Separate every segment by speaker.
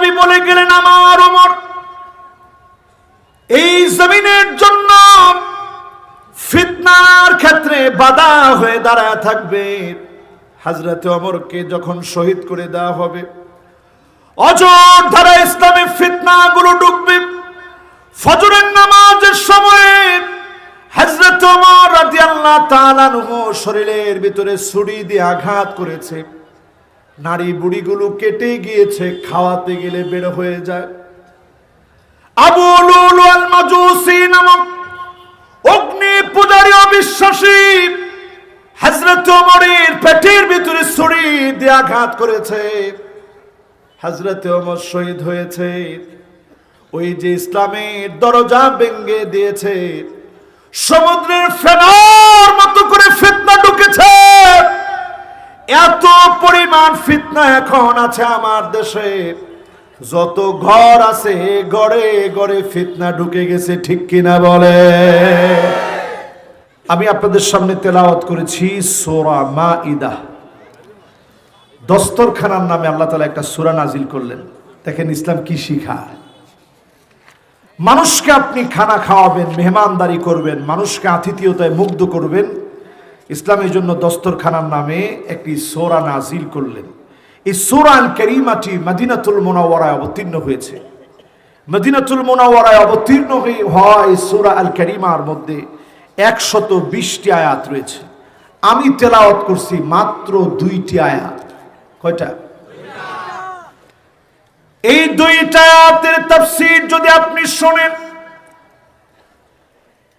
Speaker 1: নবী বলে গেলেন, আমার ওমর এই জমিনের জন্য ফিতনার ক্ষেত্রে বাধা হয়ে দাঁড়ায় থাকবে। হাজরতে অমরকে যখন শহীদ করে দেওয়া হবে, অজর ধারা ইসলামে ফিতনা গুলো ডুববে। ফজরের নামাজের সময়ে হযরত অমর রাদিয়াল্লাহু তাআলা শরীরের ভিতরে ছুরি দিয়ে আঘাত করেছে। নারী বুড়িগুলো কেটে গিয়েছে, খাওয়াতে গেলে বের হয়ে যায়। আবু লুলু আল মাজুসি নামক অগ্নি পূজারী পেটের ভিতরে আঘাত করেছে। হযরত ওমর শহীদ হয়েছে। ওই যে ইসলামের দরজা ভেঙ্গে দিয়েছে। সমুদ্রের ফেনার মতো করে ফিতনা এত পরিমাণ ফিতনা এখন আছে আমার দেশে। যত ঘর আছে, গড়ে গড়ে ফিতনা ঢুকে গেছে, ঠিক কিনা বলে? আমি আপনাদের সামনে তেলাওয়াত করেছি সোরা মা ইদা দস্তরখানার নামে আল্লাহ তালা একটা সুরা নাজিল করলেন। দেখেন ইসলাম কি শিখায়। মানুষকে আপনি খানা খাওয়াবেন, মেহমানদারি করবেন, মানুষকে আতিথিয়তায় মুগ্ধ করবেন ইসলামের জন্য দস্তরখানার নামে একটি সোরা নাজিল করলেন। এই সোরা আল করিমাটি মদিনাতুল মোনাওয়ারায় অবতীর্ণ হয়েছে। মদিনাতুল মোনাওয়ারায় অবতীর্ণ হয়ে হওয়া এই সোরা আল করিমার মধ্যে একশত বিশটি আয়াত রয়েছে। আমি তেলাওয়াত করছি মাত্র দুইটি আয়াত। কয়টা? এই দুইটা আয়াতের তাফসীর যদি আপনি শোনেন,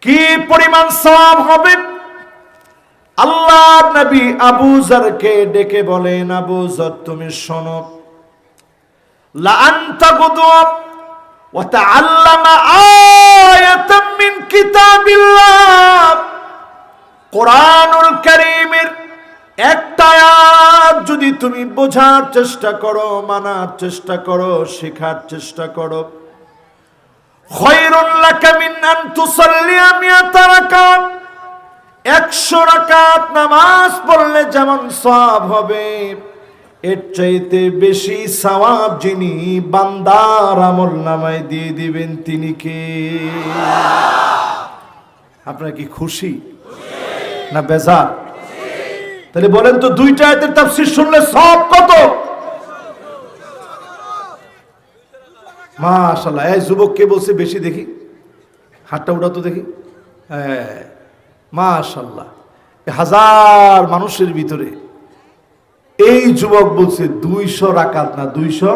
Speaker 1: কি পরিমাণ সওয়াব হবে? আল্লাহ নবী আবু জারকে ডেকে বলেন, আবু জার, তুমি শোনো। একটা যদি তুমি বোঝার চেষ্টা করো, মানার চেষ্টা করো, শেখার চেষ্টা করো। খয়রুল লাকা একশো রাকাত নামাজ পড়লে যেমন সওয়াব হবে, এর চাইতে বেশি সওয়াব যিনি বান্দার আমল নামায় দিয়ে দিবেন তিনি কে? আপনারা কি খুশি? না বেজার? তাহলে বলেন তো দুইটা আয়াতের তাফসীর শুনলে সব কত? মাশাআল্লাহ, এই যুবককে বলছে বেশি দেখি? হাতটা উঠাতো দেখি। হ্যাঁ। মাশাল্লাহ। হাজার মানুষের ভিতরে এই যুবক বলছে দুইশো রাকাত না দুইশো?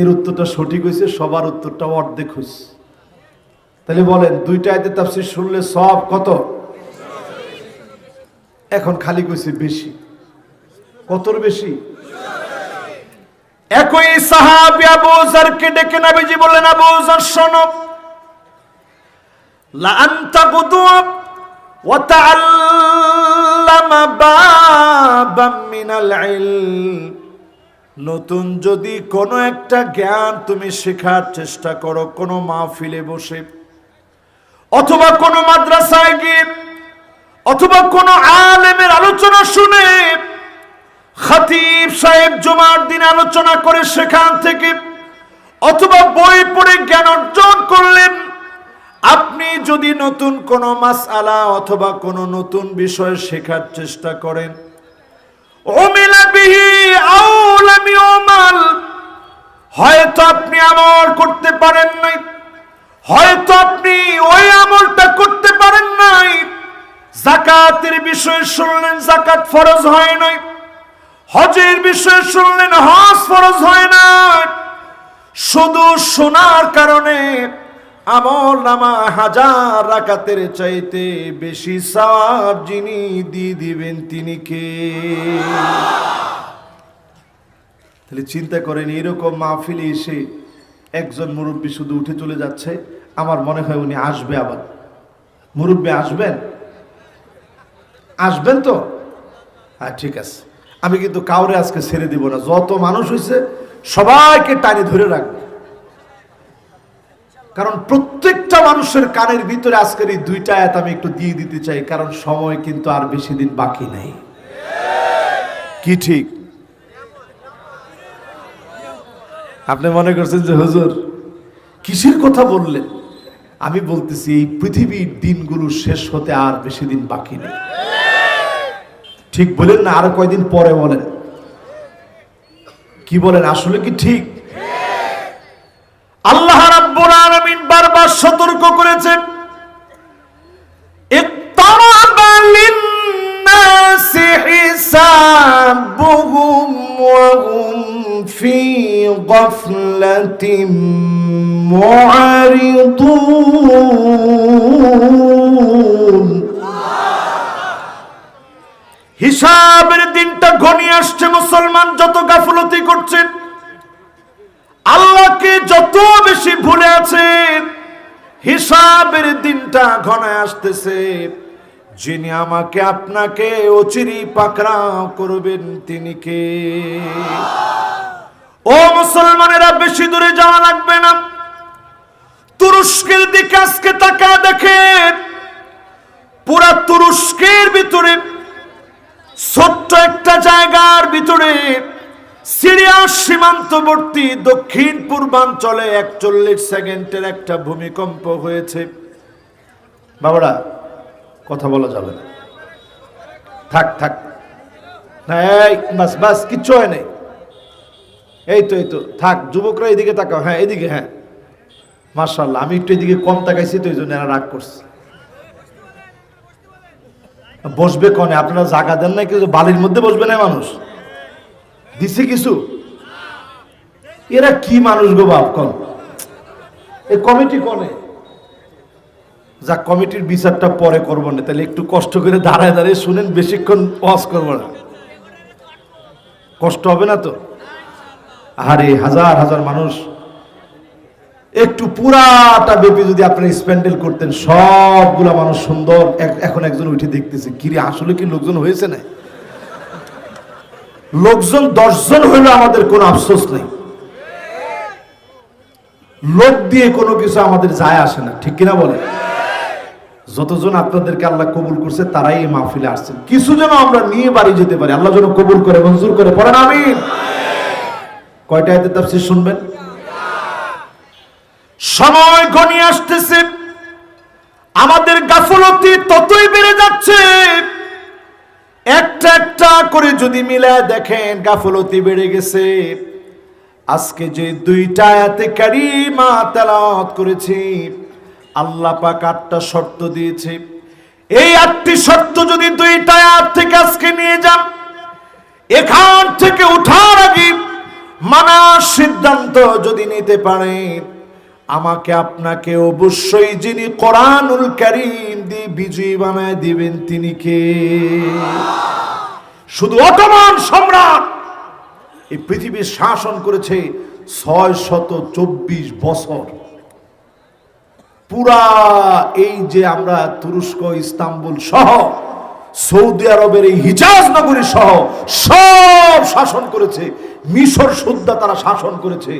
Speaker 1: এর উত্তরটা সঠিক হয়েছে, সবার উত্তরটা অর্ধেক হয়েছে। তাহলে বলেন, দুইটা আয়তে তাফসির শুনলে সব কত? এখন খালি কইছে বেশি। কতর বেশি? একই সাহাবি আবু জারকে ডেকে নবীজি বললেন, আবু জার শোনো, লা আনতা ওয়া তাআল্লামা বাবাম মিনাল নতুন যদি কোনো একটা জ্ঞান তুমি শেখার চেষ্টা করো, কোনো মাহফিলে বসে, অথবা কোনো মাদ্রাসায় গিয়ে, অথবা কোনো আলেমের আলোচনা শুনে, খতিব সাহেব জুমার দিন আলোচনা করে সেখান থেকে, অথবা বই পড়ে জ্ঞান অর্জন করলেন আপনি যদি নতুন কোনো মাসআলা অথবা কোনো নতুন বিষয় শেখার চেষ্টা করেন হয়তো আপনি আমল করতে পারেন নাই, হয়তো আপনি ওই আমলটা করতে পারেন নাই, জাকাতের বিষয়ে শুনলেন জাকাত ফরজ হয় নাই, হজের বিষয়ে শুনলেন হজ ফরজ হয় না শুধু শোনার কারণে আমল নামা হাজার রাকাতের চাইতে বেশি সাব যিনি দিয়ে দিবেন তিনি কে? তাহলে চিন্তা করেন, এরকম মাহফিলে এসে একজন মুরব্বী শুধু উঠে চলে যাচ্ছে, আমার মনে হয় উনি আসবে আবার। মুরব্বী আসবেন? আসবেন তো? হ্যাঁ ঠিক আছে। আমি কিন্তু কাউরে আজকে ছেড়ে দিব না। যত মানুষ হয়েছে সবাইকে টানি ধরে রাখবে। কারণ প্রত্যেকটা মানুষের কানের ভিতরে আজকের এই দুইটা আয়াত আমি একটু দিয়ে দিতে চাই, কারণ সময় কিন্তু আর বেশি দিন বাকি নেই। কি ঠিক? আপনি মনে করছেন যে, হুজুর, কিসের কথা বললেন? আমি বলতেছি, এই পৃথিবীর দিনগুলো শেষ হতে আর বেশি দিন বাকি নেই। ঠিক বলেন না, আরও কয়দিন পরে বলেন। কি বলেন, আসলে কি ঠিক আল্লাহ রাব্বুল আল্লাহ সতর্ক করেছেন। হিসাবের দিনটা ঘনিয়ে আসছে, মুসলমান যত গাফলতি করছেন আল্লাহকে যত বেশি ভুলে আছেন হিসাবের দিনটা ঘনায় আসতেছে। যিনি আমাকে আপনাকে অচিরি পাকড়াও করবেন, তিনি কে? ও মুসলমানেরা, বেশি দূরে যাওয়া লাগবে না। তুরস্কের দিকে আজকে তাকা দেখেন, পুরা তুরস্কের ভিতরে, ছোট্ট একটা জায়গার ভিতরে সিরিয়ার সীমান্তবর্তী দক্ষিণ পূর্বাঞ্চলে একচল্লিশ সেকেন্ডের একটা ভূমিকম্প হয়েছে। বাবারা, কথা বলা যাবে না। থাক থাক। এই, বাস বাস, কিচ্ছু হয় নাই। এই তো এই তো, থাক, যুবকরা এদিকে তাকাও। হ্যাঁ এদিকে হ্যাঁ। মার্শাল্লাহ আমি একটু এদিকে কম তাকাইছি, তো এই জন্য এরা রাগ করছে। বসবে কনে? আপনারা জায়গা দেন না কিন্তু বালির মধ্যে বসবে না মানুষ? দিছে কিছু? এরা কি মানুষ গো বাপ কন? এই কমিটি কনে? যা কমিটির বিচারটা পরে করব না, তাহলে একটু কষ্ট করে দাঁড়ায় দাঁড়িয়ে শুনেন, বেশিক্ষণ ওয়াজ করব না। কষ্ট হবে না তো? আরে হাজার হাজার মানুষ। একটু পুরাটা ব্যাপী যদি আপনি স্প্যান্ডেল করতেন, সবগুলা মানুষ সুন্দর। এখন একজন উঠে দেখতেছে, কিরে, আসলে কি লোকজন হয়েছে না? লোকজন দশজন হইলে আমাদের কোনো আফসোস নেই। লোক দিয়ে কোনো কিছু আমাদের যায় আসে না, ঠিক কিনা বলে যতজন আপনাদেরকে আল্লাহ কবুল করছে, তারাই এই মাহফিলে আসছেন। কিছু যেন আমরা নিয়ে বাড়ি যেতে পারি, আল্লাহ যেন কবুল করে, মঞ্জুর করে। পড়েন, আমিন। কয়টা আয়াতের তাফসীর শুনবেন? সময় ঘনিয়ে আসতেছে। আমাদের গাফলতি ততই বেড়ে যাচ্ছে। একটা একটা করে যদি মিলায় দেখেন গাফলতি বেড়ে গেছে। আজকে যে দুইটা আয়াতে কারিমা তেলাওয়াত করেছি, আল্লাহ পাক আটটা শর্ত দিয়েছে। এই আটটি শর্ত যদি দুইটা আয়াত থেকে আজকে নিয়ে যান, এখান থেকে উঠার আগে মানার সিদ্ধান্ত যদি নিতে পারেন আমাকে আপনাকে অবশ্যই যিনি কোরআনুল কারীম দিয়ে বিজয়ী বানায় দিবেন, তিনি কে? শুধু অটোমান সম্রাট! এই পৃথিবীর শাসন করেছে ছয় শত চব্বিশ বছর। পুরা এই যে আমরা তুরস্ক, ইস্তাম্বুল সহ, সৌদি আরবের এই হিজাজ নগরী সহ সব শাসন করেছে, মিশর সুদ্ধা তারা শাসন করেছে।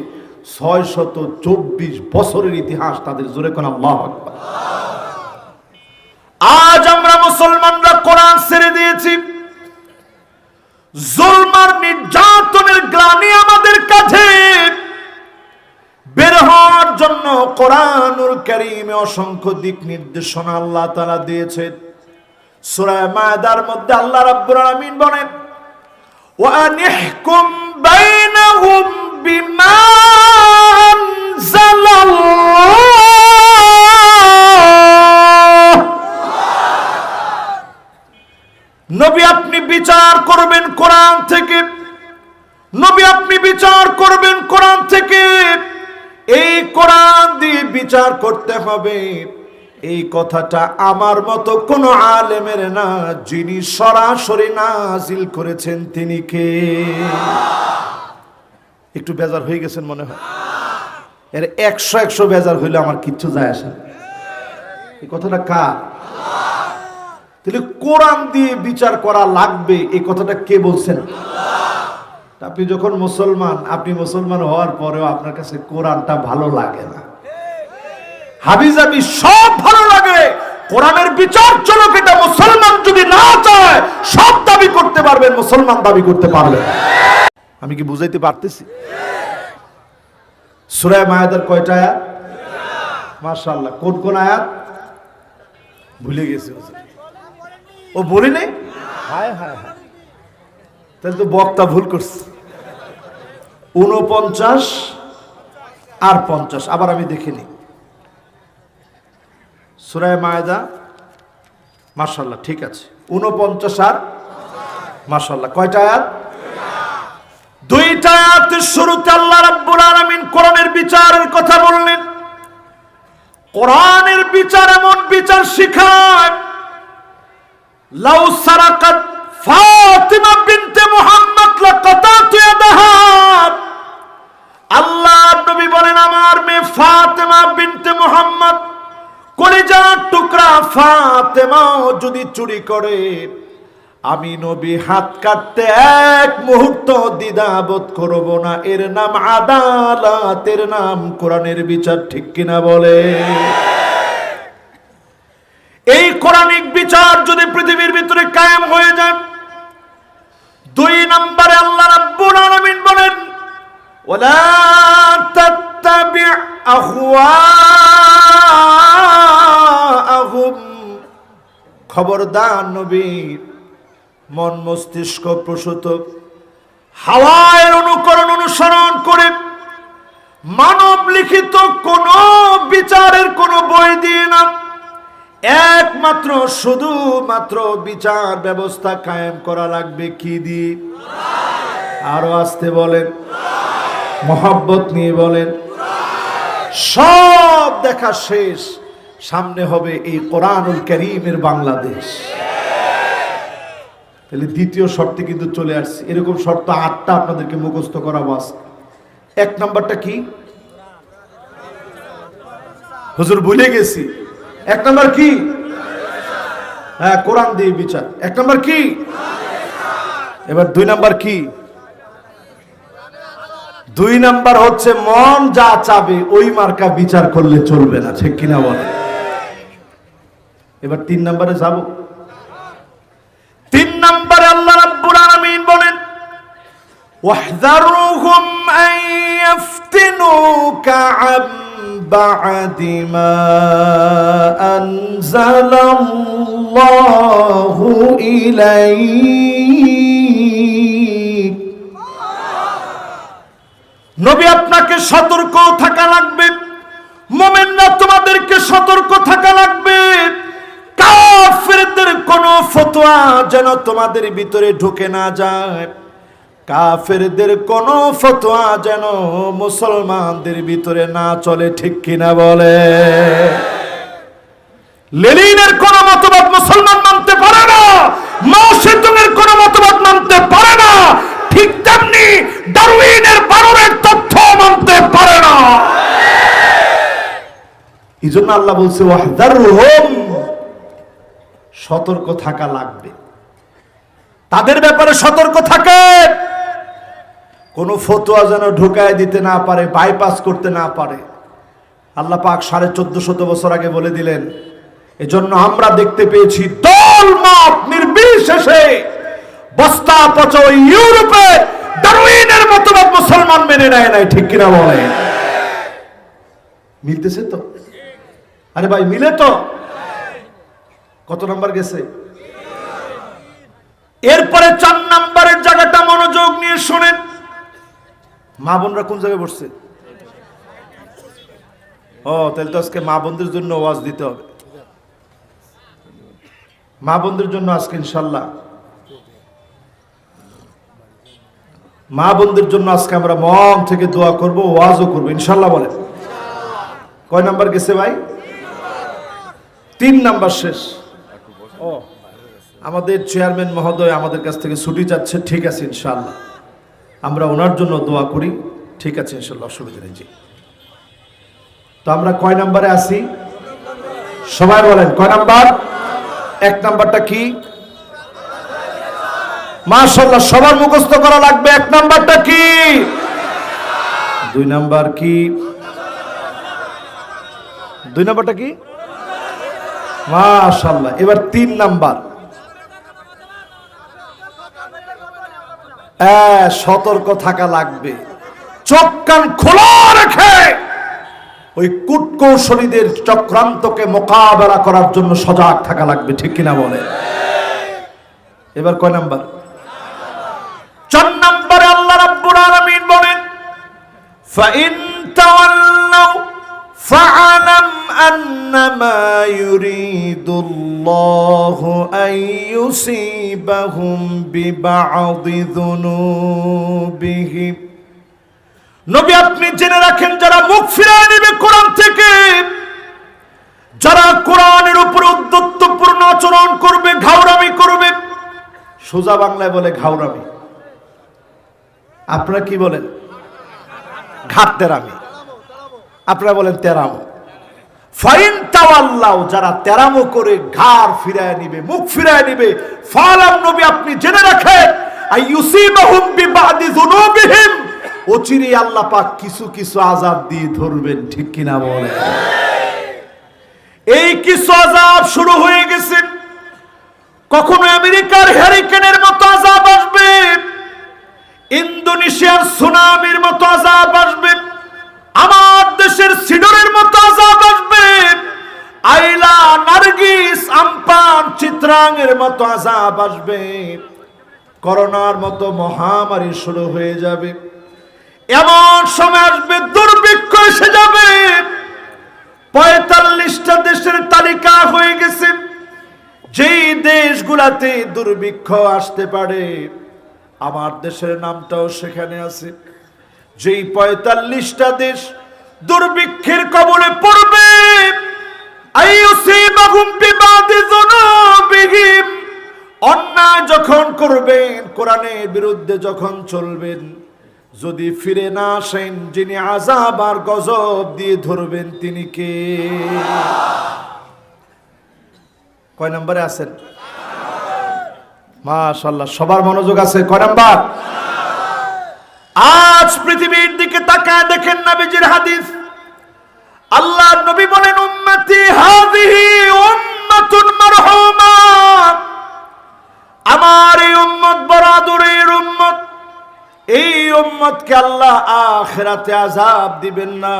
Speaker 1: ছয় শত চব্বিশ বছরের ইতিহাস তাদের জোরে কোন আজ আমরা মুসলমানরা কোরআন ছেড়ে দিয়েছি। জুলমার নির্যাতনের গ্লানি আমাদের কাছে। বের হওয়ার জন্য কোরআনুল অসংখ্য দিক নির্দেশনা আল্লাহ তাআলা দিয়েছেন। সূরা মায়দার মধ্যে আল্লাহ রাব্বুল আলামিন বলেন, ওয়া আনিহকুম বাইনাহুম নবী আপনি বিচার করবেন কোরআন থেকে। নবী আপনি বিচার করবেন কোরআন থেকে। এই কোরআন দিয়ে বিচার করতে হবে। এই কথাটা আমার মতো কোন আলেমের না, যিনি সরাসরি নাজিল করেছেন তিনি কে? একটু বেজার হয়ে গেছেন মনে হয়। এর একশো একশো বেজার হইলে আমার কিচ্ছু যায় আসে এই কথাটা কার? তাহলে কোরআন দিয়ে বিচার করা লাগবে, এই কথাটা কে বলছেন? আপনি যখন মুসলমান, আপনি মুসলমান হওয়ার পরেও আপনার কাছে কোরআনটা ভালো লাগে না। হাবিজাবি সব ভালো লাগে, কোরআনের বিচার চলক, এটা মুসলমান যদি না চায়, সব দাবি করতে পারবেন, মুসলমান দাবি করতে পারবেন। আমি কি বুঝাইতে পারতেছি? সুরায় মায়াদের কয়টা আয়াত? মাশাআল্লাহ। কোন কোন আয়াত? ভুলে গেছে। ও বলি নাই? হায় হায় হায়। তাহলে তো বক্তা ভুল করছে। উনপঞ্চাশ আর পঞ্চাশ। আবার আমি দেখিনি সুরায় মায়দা মার্শাল্লাহ ঠিক আছে। উনপঞ্চাশ আর মাশাল্লাহ কয়টা আয়াত? দুইটা আয়াতের শুরুতে আল্লাহ রাব্বুল আলামিন কোরআনের বিচারের কথা বললেন। কোরআনের বিচার এমন বিচার শিখায়, লাউ সারাকাত ফাতিমা বিনতে মুহাম্মদ লাকাতাতু ইয়াদাহা। আল্লাহ নবী বলেন, আমার মেয়ে ফাতেমা বিনতে মুহাম্মদ কলিজার টুকরা ফাতেমাও যদি চুরি করে আমি নবী, হাত কাটতে এক মুহূর্ত দ্বিধাবোধ করব না। এর নাম আদালত, এর নাম কোরআনের বিচার, ঠিক কিনা বলে? এই কোরআনিক বিচার যদি পৃথিবীর ভিতরে কায়েম হয়ে যায়, দুই নম্বরে আল্লাহ রাব্বুল আলামিন বলেন, ওয়ালা তাত্তাবি আহওয়াআহুম। খবরদার নবী মন মস্তিষ্ক প্রসূত। হাওয়ায়ের অনুকরণ অনুসরণ করে মানব লিখিত কোন বিচারের কোন বই দিয়ে না। একমাত্র, শুধুমাত্র বিচার ব্যবস্থা কায়েম করা লাগবে কি দিয়ে? আরও আসতে বলেন। মোহাব্বত নিয়ে বলেন। সব দেখা শেষ। সামনে হবে এই কোরআনুল করিমের বাংলাদেশ। তাহলে দ্বিতীয় শর্তে কিন্তু চলে আসছে। এরকম শর্ত আটটা আপনাদেরকে মুখস্থ করা বাস এক নাম্বারটা কি? হুজুর ভুলে গেছি। এক নাম্বার কি? হ্যাঁ কোরআন দিয়ে বিচার। এক নাম্বার কি? এবার দুই নাম্বার কি? দুই নাম্বার হচ্ছে, মন যা চাবে, ওই মার্কা বিচার করলে চলবে না। ঠিক কিনা বলে এবার তিন নাম্বারে যাব। নাম্বারে আল্লাহ রাব্বুল আলামিন বলেন واحذرهم أن يفتنوك عن بعد ما أنزل الله إليك নবী আপনাকে সতর্ক থাকা লাগবে মোমেনরা তোমাদেরকে সতর্ক থাকা ফতোয়া যেন তোমাদের ভিতরে ঢুকে না যায়। কাফেরদের কোন ফতোয়া যেন মুসলমানদের ভিতরে না চলে, ঠিক কিনা বলে? লেনিনের কোন মতবাদ মুসলমান মানতে পারে না মাও কোন মতবাদ মানতে পারে না, ঠিক তেমনি ডারউইনের বানরের তথ্য মানতে পারে না। এই জন্য আল্লাহ বলছে, ওয়াহদারহুম সতর্ক থাকা লাগবে। তাদের ব্যাপারে সতর্ক থাকে। কোন ফতোয়া যেন ঢুকায় দিতে না পারে বাইপাস করতে না পারে। আল্লাহ পাক সাড়ে চোদ্দ শত বছর আগে বলে দিলেন, এজন্য আমরা দেখতে পেয়েছি দল মাপ নির্বিশেষে। বস্তা পচা ইউরোপে ডারউইনের মতবাদ মুসলমান মেনে নেয় নাই, ঠিক কিনা বলে মিলতেছে তো? আরে ভাই, মিলে তো? কত নাম্বার গেছে? এরপরে চার নাম্বারের জায়গাটা মনোযোগ নিয়ে শোনেন। মা বোনরা কোন জায়গায় বসছে? ও তাহলে তো আজকে মা বোনদের জন্য ওয়াজ দিতে হবে। মা বোনদের জন্য আজকে ইনশাল্লাহ মা বোনদের জন্য আজকে আমরা মন থেকে দোয়া করব ওয়াজও করব ইনশাল্লাহ বলেন। কয় নাম্বার গেছে ভাই? তিন নাম্বার শেষ। আমাদের চেয়ারম্যান মহোদয় আমাদের কাছ থেকে ছুটি যাচ্ছে ঠিক আছে ইনশাল্লাহ আমরা ওনার জন্য দোয়া করি, ঠিক আছে ইনশাল্লাহ অসুবিধা নেই তো আমরা কয় নাম্বারে আছি? সবাই বলেন, কয় নাম্বার? এক নাম্বারটা কি? মাশাল্লাহ সবার মুখস্থ করা লাগবে, এক নাম্বারটা কি? দুই নাম্বার কি? দুই নাম্বারটা কি? মাশাল্লাহ এবার তিন নাম্বার। হ্যাঁ, সতর্ক থাকা লাগবে। চোখ কান খোলা রেখে ওই কুটকৌশলীদের চক্রান্তকে মোকাবেলা করার জন্য সজাগ থাকা লাগবে, ঠিক কিনা বলে? এবার কয় নাম্বার? চার নাম্বারে আল্লাহ রাব্বুল আলামিন বলেন أنما يريد الله أن يصيبهم ببعض ذنوبهم নবী আপনি জেনে রাখেন যারা মুখ ফিরায় নেবে কোরআন থেকে যারা কোরআনের উপর উদ্যত্তপূর্ণ আচরণ করবে ঘাউরামি করবে সোজা বাংলায় বলে ঘাউরামি আপনারা কি বলেন ঘাট তেরামি আপনারা বলেন তেরামো ফাইন তাওয়াল্লাও যারা তেরামো করে ফিরায় নিবে, মুখ ফিরায় নিবে, ফালাম নবী, আপনি জেনে বিবাদি যুনুবিহিম। আল্লাহ পাক কিছু কিছু দিয়ে ধরবেন, ঠিক বলেন? এই কিছু আযাব শুরু হয়ে গেছে। কখনো আমেরিকার হ্যারিকেনের মতো আযাব আসবে, ইন্দোনেশিয়ার সুনামির মতো আজাব আসবে আমপান মতো আজাব আসবে। করোনার মতো মহামারী শুরু হয়ে যাবে। এমন সময় আসবে, দুর্ভিক্ষ এসে যাবে। পঁয়তাল্লিশটা দেশের তালিকা হয়ে গেছে। যেই দেশগুলাতে দুর্ভিক্ষ আসতে পারে, আমার দেশের নামটাও সেখানে আছে। যেই পঁয়তাল্লিশটা দেশ দুর্ভিক্ষের কবলে পড়বে। অন্যায় যখন করবেন, কোরআনের বিরুদ্ধে যখন চলবেন, যদি ফিরে না আসেন, যিনি আজাব আর গজব দিয়ে ধরবেন, তিনি কে? কয় নম্বরে আছেন? মাশাল্লাহ সবার মনোযোগ আছে, কয় নাম্বার? আজ পৃথিবীর দিকে তাকায় দেখেন নবীজির হাদিস। আল্লাহ নবী বলেন, উম্মতি হাযিহি উম্মাতুন মারহুমা। আমার এই উম্মত বড় আদরের উম্মত। এই উম্মতকে আল্লাহ আখিরাতে আযাব দিবেন না।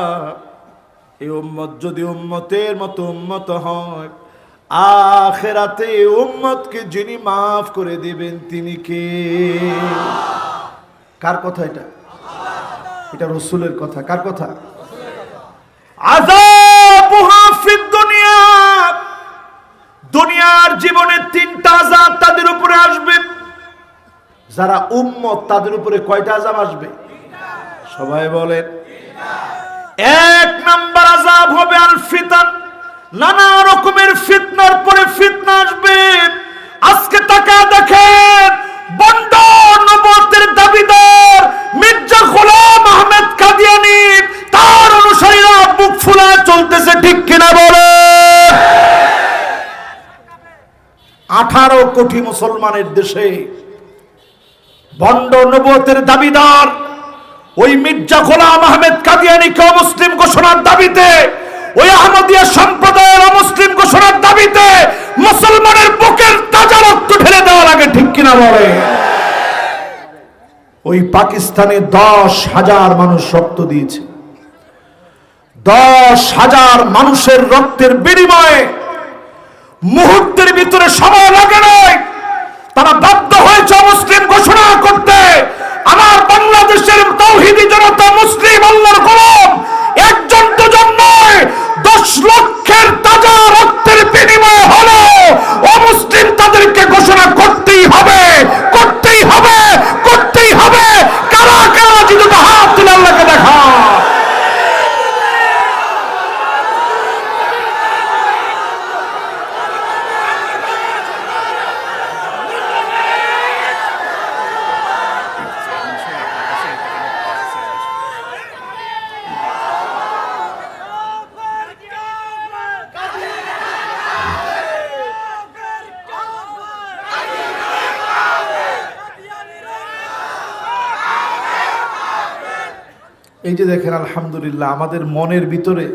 Speaker 1: এই উম্মত যদি উম্মতের মতো উম্মত হয়, আখেরাতে উম্মতকে যিনি মাফ করে দিবেন, তিনি কে? কার কথা এটা? এটা রসুলের কথা। কার কথা? দুনিয়ার জীবনে তিনটা আযাব তাদের উপরে আসবে। যারা উম্মত, তাদের উপরে কয়টা আযাব আসবে? সবাই বলেন, এক নাম্বার আজাব হবে আল ফিতান নানা রকমের ফিতনার পরে ফিতনা আসবে। আজকে তাকা দেখেন বন্ড নবতের দাবিদার মির্জা গোলাম আহমেদ কাদিয়ানি তার অনুসারীরা বুক চলতেছে, ঠিক কিনা বলে? আঠারো কোটি মুসলমানের দেশে বন্ড নবতের দাবিদার ওই মির্জা গোলাম আহমেদ কাদিয়ানিকে অমুসলিম ঘোষণার দাবিতে, ওই আহমদিয়া সম্প্রদায়ের অমুসলিম ঘোষণার দাবিতে মুসলমানের বুকের তাজা রক্ত ঢেলে দেওয়া লাগে ঠিক কিনা বলে? ওই পাকিস্তানে দশ হাজার মানুষ রক্ত দিয়েছে। দশ হাজার মানুষের রক্তের বিনিময়ে মুহূর্তের ভিতরে সময় লাগে নাই। তারা বাধ্য হয়েছে মুসলিম ঘোষণা করতে। আমার বাংলাদেশের তৌহিদি জনতা মুসলিম আল্লাহর গোলাম একজন দুজন নয় দশ লক্ষের তাজা রক্তের বিনিময় হলো অমুসলিম তাদেরকে ঘোষণা করতেই হবে করতেই হবে করতেই হবে কারা কারা যদি হাত তুলে আল্লাহকে দেখা এই যে দেখেন, আলহামদুলিল্লাহ, আমাদের মনের ভিতরে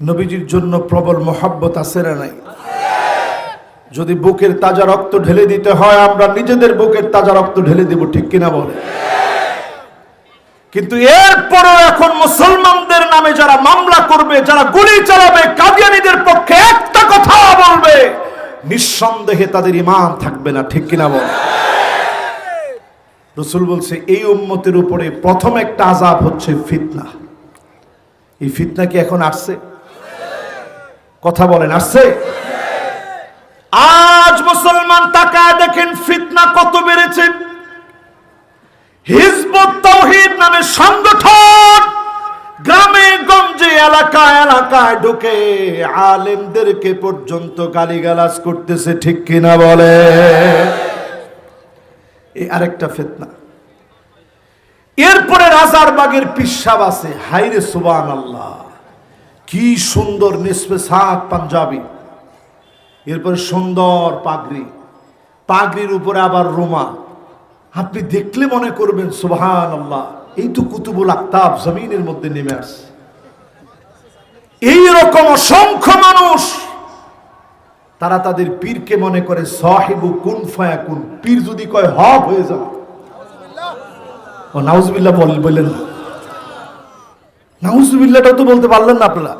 Speaker 1: নবীজির জন্য প্রবল মহাব্বত আছে না নাই? যদি বুকের তাজা রক্ত ঢেলে দিতে হয়, আমরা নিজেদের বুকের তাজা রক্ত ঢেলে দেব, ঠিক কিনা বলে কিন্তু এরপরও এখন মুসলমানদের নামে যারা মামলা করবে, যারা গুলি চালাবে, কাদিয়ানিদের পক্ষে একটা কথা বলবে, নিঃসন্দেহে তাদের ইমান থাকবে না, ঠিক কিনা বল রসুল বলছে, এই উম্মতের উপরে প্রথম একটা আজাব হচ্ছে ফিতনা। এই ফিতনা কি এখন আসছে? কথা বলেন, আসছে? আজ মুসলমান তাকায় দেখেন ফিতনা কত বেড়েছে। হিজবুত নামে সংগঠন গ্রামে, গঞ্জে, এলাকায় এলাকায় ঢুকে আলেমদেরকে পর্যন্ত গালিগালাজ করতেছে, ঠিক কিনা বলে? এই আরেকটা ফিতনা। এরপরে রাজার বাগের পিসাব আছে হাইরে সুবান আল্লাহ কি সুন্দর নিসবে সাত পাঞ্জাবি। এরপরে সুন্দর পাগড়ি, পাগড়ির উপরে আবার রোমা আপনি দেখলে মনে করবেন সুবহান আল্লাহ এই তো কুতুবুল আক্তাব জমিনের মধ্যে নেমে আসছে। এই রকম অসংখ্য মানুষ তারা তাদের পীরকে মনে করে, সাহেবু কুন ফায়া কুন পীর যদি কয়, হক হয়ে যাও ও নাউজুবিল্লাহ বল, বললেন না। তো বলতে পারলেন না আপনারা।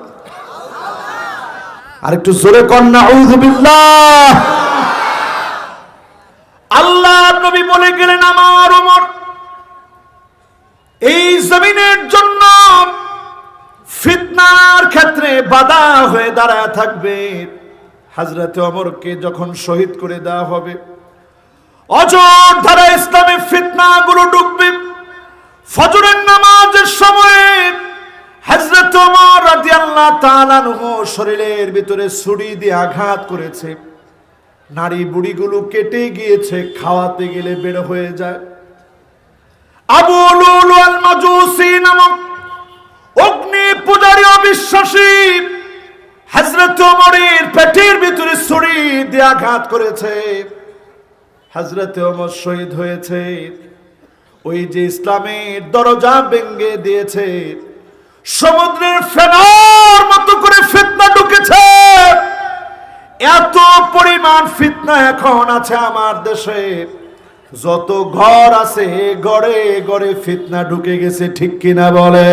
Speaker 1: আর একটু জোরে কর নাউজুবিল্লাহ। আল্লাহ নবী বলে গেলেন, আমার ওমর এই জমিনের জন্য ফিতনার ক্ষেত্রে বাধা হয়ে দাঁড়ায় থাকবে। হাজরতে অমরকে যখন শহীদ করে দেওয়া হবে, অজর ধারা ইসলামে ফিতনা গুলো ডুববে। ফজরের নামাজের সময়ে হজরত ওমর রাদিয়াল্লাহু তাআলা শরীরের ভিতরে ছুরি দিয়ে আঘাত করেছে। নারী বুড়িগুলো কেটে গিয়েছে, খাওয়াতে গেলে বের হয়ে যায়। আবু লুলু আল মাজুসি নামক অগ্নি পূজারী অবিশ্বাসী হজরত ওমরের পেটের ভিতরে ছুরি দিয়ে আঘাত করেছে। হজরত ওমর শহীদ হয়েছে। ওই যে ইসলামের দরজা ভেঙ্গে দিয়েছে। সমুদ্রের ফেনার মতো করে ফিতনা ঢুকেছে। এত পরিমাণ ফিতনা এখন আছে আমার দেশে। যত ঘর আছে গড়ে গড়ে ফিতনা ঢুকে গেছে, ঠিক কিনা বলে?